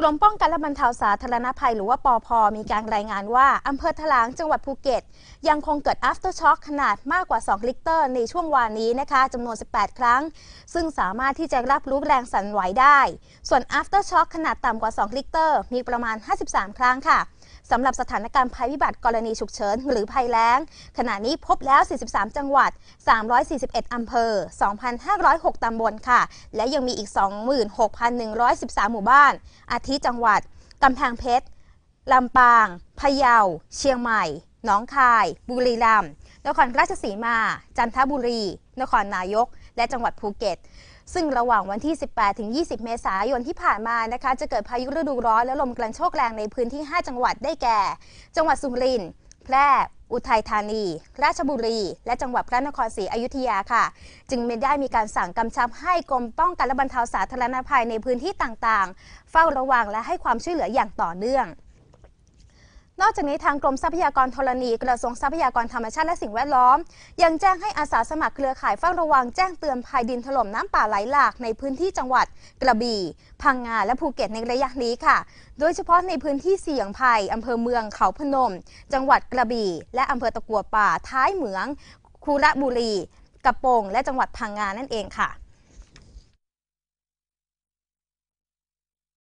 กรมป้องกันและบรรเทาสาธารณภัย หรือว่าปอพมีการรายงานว่า อำเภอถลางจังหวัดภูเก็ต ยังคงเกิด after shock ขนาดมากกว่า 2 ลิกเตอร์ ในช่วงวานนี้นะคะจำนวน 18 ครั้ง ซึ่งสามารถที่จะรับรู้แรงสั่นไหวได้ ส่วน after shock ขนาดต่ำกว่า 2 ลิกเตอร์ มีประมาณ 53 ครั้งค่ะสำหรับสถานการณ์ภัยพิบัติกรณีฉุกเฉินหรือภัยแล้ง ขณะนี้พบแล้ว 43 จังหวัด 341 อำเภอ 2,506 ตำบลค่ะ และยังมีอีก 26,113 หมู่บ้านอาทิที่จังหวัดกำแพงเพชรลำปาง พะเยา เชียงใหม่ หนองคาย บุรีรัมย์ นครราชสีมา จันทบุรี นครนายก และจังหวัดภูเก็ต ซึ่งระหว่างวันที่ 18 ถึง 20 เมษายนที่ผ่านมานะคะ จะเกิดพายุฤดูร้อนและลมกระโชกแรงในพื้นที่ 5 จังหวัดได้แก่ จังหวัดสุรินทร์ แพร่ อุทัยธานี ราชบุรี และจังหวัดพระนครศรีอยุธยาค่ะ จึงไม่ได้มีการสั่งกำชับให้กรมป้องกันและบรรเทาสาธารณภัยในพื้นที่ต่างๆ เฝ้าระวังและให้ความช่วยเหลืออย่างต่อเนื่อง นอกจากนี้ทางกรมทรัพยากรธรณีกระทรวงทรัพยากรธรรมชาติและสิ่งแวดล้อม ยังแจ้งให้อาสาสมัครเครือข่ายเฝ้าระวังแจ้งเตือนภัยดินถล่มน้ำป่าไหลหลากในพื้นที่จังหวัด กระบี่ พังงาและภูเก็ตในระยะนี้ค่ะ โดยเฉพาะในพื้นที่เสี่ยงภัยอำเภอเมืองเขาพนม จังหวัดกระบี่ และอำเภอตะกัวป่าท้ายเหมือง คูระบุรี กระโปงและจังหวัดพังงานั่นเองค่ะ